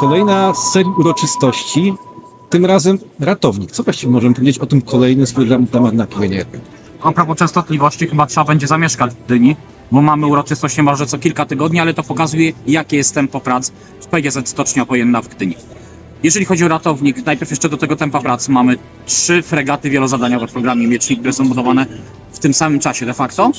Kolejna z serii uroczystości, tym razem ratownik. Co właściwie możemy powiedzieć o tym kolejnym z programu temat na płynie? A propos częstotliwości, chyba trzeba będzie zamieszkać w Gdyni, bo mamy uroczystość niemalże co kilka tygodni, ale to pokazuje, jakie jest tempo prac w PGZ Stocznia Wojenna w Gdyni. Jeżeli chodzi o ratownik, najpierw jeszcze do tego tempa prac mamy trzy fregaty wielozadaniowe w programie Miecznik, które są budowane w tym samym czasie de facto.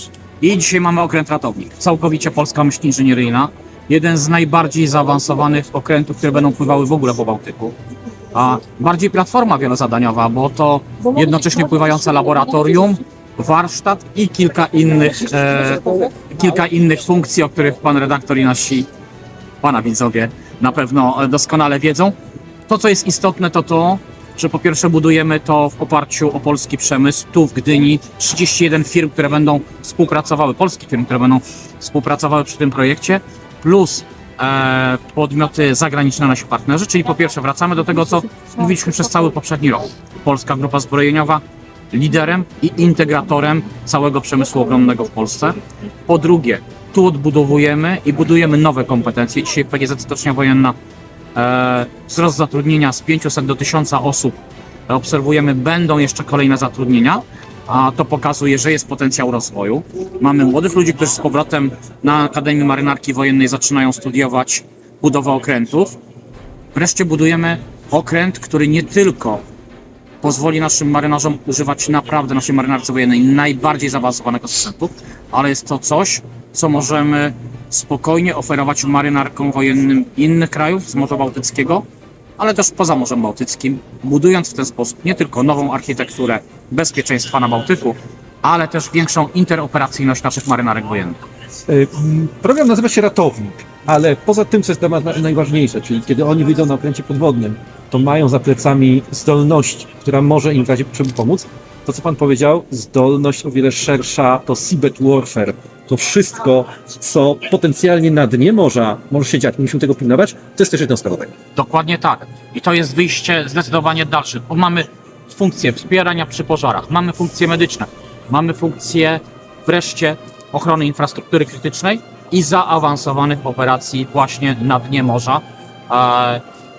I dzisiaj mamy okręt ratownik. Całkowicie polska myśl inżynieryjna. Jeden z najbardziej zaawansowanych okrętów, które będą pływały w ogóle po Bałtyku. A bardziej platforma wielozadaniowa, bo to jednocześnie pływające laboratorium, warsztat i kilka innych, e, kilka innych funkcji, o których pan redaktor i nasi pana widzowie na pewno doskonale wiedzą. To, co jest istotne, to to, że po pierwsze budujemy to w oparciu o polski przemysł. Tu w Gdyni 31 firm, które będą współpracowały, polskich firm, które będą współpracowały przy tym projekcie, plus e, podmioty zagraniczne, nasi partnerzy. Czyli po pierwsze wracamy do tego, co mówiliśmy przez cały poprzedni rok. Polska Grupa Zbrojeniowa liderem i integratorem całego przemysłu obronnego w Polsce. Po drugie, tu odbudowujemy i budujemy nowe kompetencje. Dzisiaj PGZ Stocznia Wojenna e, wzrost zatrudnienia z 500 do 1000 osób e, obserwujemy, będą jeszcze kolejne zatrudnienia, a to pokazuje, że jest potencjał rozwoju. Mamy młodych ludzi, którzy z powrotem na Akademii Marynarki Wojennej zaczynają studiować budowę okrętów. Wreszcie budujemy okręt, który nie tylko pozwoli naszym marynarzom używać naprawdę naszej marynarce wojennej najbardziej zaawansowanego sprzętu, ale jest to coś, co możemy spokojnie oferować marynarkom wojennym innych krajów z Morza Bałtyckiego, ale też poza Morzem Bałtyckim, budując w ten sposób nie tylko nową architekturę bezpieczeństwa na Bałtyku, ale też większą interoperacyjność naszych marynarek wojennych. Mm, Program nazywa się Ratownik, ale poza tym, co jest temat na- najważniejsze, czyli kiedy oni wyjdą na okręcie podwodnym, to mają za plecami zdolność, która może im w razie potrzeby pomóc. To, co pan powiedział, zdolność o wiele szersza to seabed warfare. To wszystko, co potencjalnie na dnie morza może się dziać, musimy tego pilnować, to jest też jednostka. Dokładnie tak. I to jest wyjście zdecydowanie dalsze. Bo mamy funkcję wspierania przy pożarach, mamy funkcje medyczne, mamy funkcję wreszcie ochrony infrastruktury krytycznej i zaawansowanych operacji właśnie na dnie morza.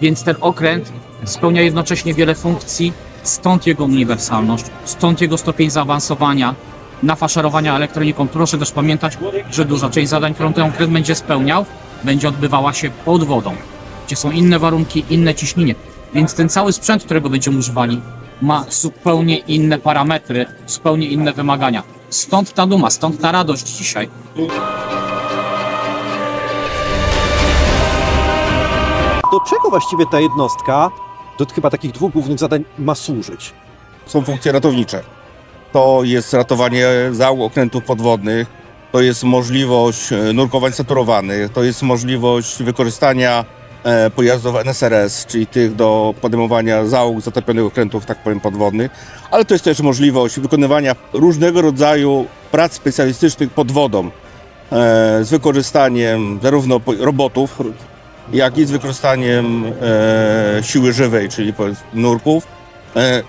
Więc ten okręt spełnia jednocześnie wiele funkcji, stąd jego uniwersalność, stąd jego stopień zaawansowania, nafaszerowania elektroniką. Proszę też pamiętać, że duża część zadań, którą ten okręt będzie spełniał, będzie odbywała się pod wodą gdzie są inne warunki, inne ciśnienie. Więc ten cały sprzęt, którego będziemy używali, ma zupełnie inne parametry, zupełnie inne wymagania. Stąd ta duma, stąd ta radość dzisiaj. Do czego właściwie ta jednostka, do chyba takich dwóch głównych zadań, ma służyć? są funkcje ratownicze. To jest ratowanie załóg okrętów podwodnych, to jest możliwość e, nurkowań saturowanych, to jest możliwość wykorzystania e, pojazdów NSRS, czyli tych do podejmowania załóg zatopionych okrętów, tak powiem, podwodnych, ale to jest też możliwość wykonywania różnego rodzaju prac specjalistycznych pod wodą e, z wykorzystaniem zarówno robotów, jak i z wykorzystaniem e, siły żywej, czyli nurków. E,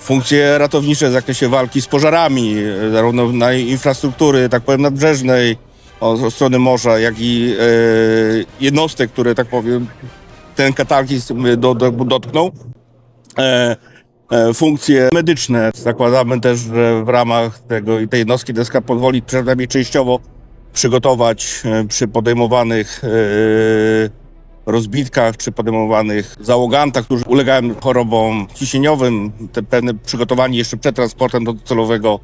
funkcje ratownicze w zakresie walki z pożarami, e, zarówno na infrastruktury, tak powiem, nadbrzeżnej, od od strony morza, jak i e, jednostek, które, tak powiem, ten kataklizm do, do, dotknął. E, e, funkcje medyczne. Zakładamy też, że w ramach tego, tej jednostki deska pozwoli przynajmniej częściowo przygotować e, przy podejmowanych e, rozbitkach czy podejmowanych załogantach, którzy ulegają chorobom ciśnieniowym, te pewne przygotowanie jeszcze przed transportem do docelowego,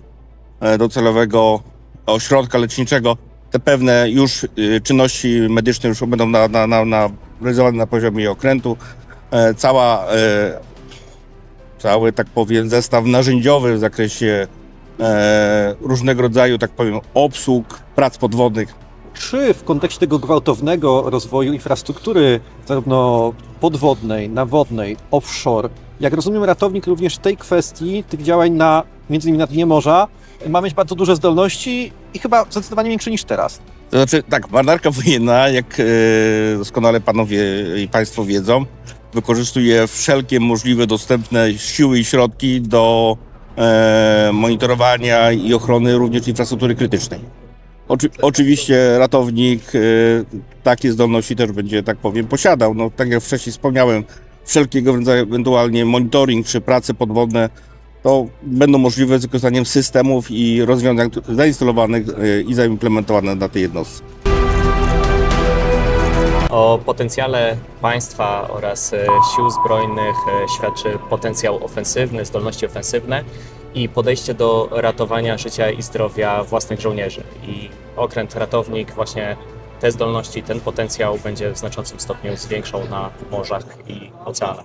e, docelowego ośrodka leczniczego. Te pewne już y, czynności medyczne już będą na, na, na, na, realizowane na poziomie okrętu. E, Cała, e, cały, tak powiem, zestaw narzędziowy w zakresie różnego rodzaju, tak powiem, obsług prac podwodnych Czy w kontekście tego gwałtownego rozwoju infrastruktury, zarówno podwodnej, nawodnej, offshore, jak rozumiem, ratownik również w tej kwestii tych działań na, między innymi na dnie morza, ma mieć bardzo duże zdolności i chyba zdecydowanie większe niż teraz. To znaczy, tak, marynarka wojenna, jak e, doskonale panowie i państwo wiedzą, wykorzystuje wszelkie możliwe dostępne siły i środki do e, monitorowania i ochrony również infrastruktury krytycznej. Oczy, oczywiście ratownik y, takie zdolności też będzie, tak powiem, posiadał. No, tak jak wcześniej wspomniałem, wszelkiego rodzaju ewentualnie monitoring czy prace podwodne to będą możliwe z wykorzystaniem systemów i rozwiązań zainstalowanych y, i zaimplementowanych na tej jednostce. O potencjale państwa oraz e, sił zbrojnych e, świadczy potencjał ofensywny, zdolności ofensywne i podejście do ratowania życia i zdrowia własnych żołnierzy. I okręt ratownik właśnie te zdolności, ten potencjał będzie w znaczącym stopniu zwiększał na morzach i oceanach.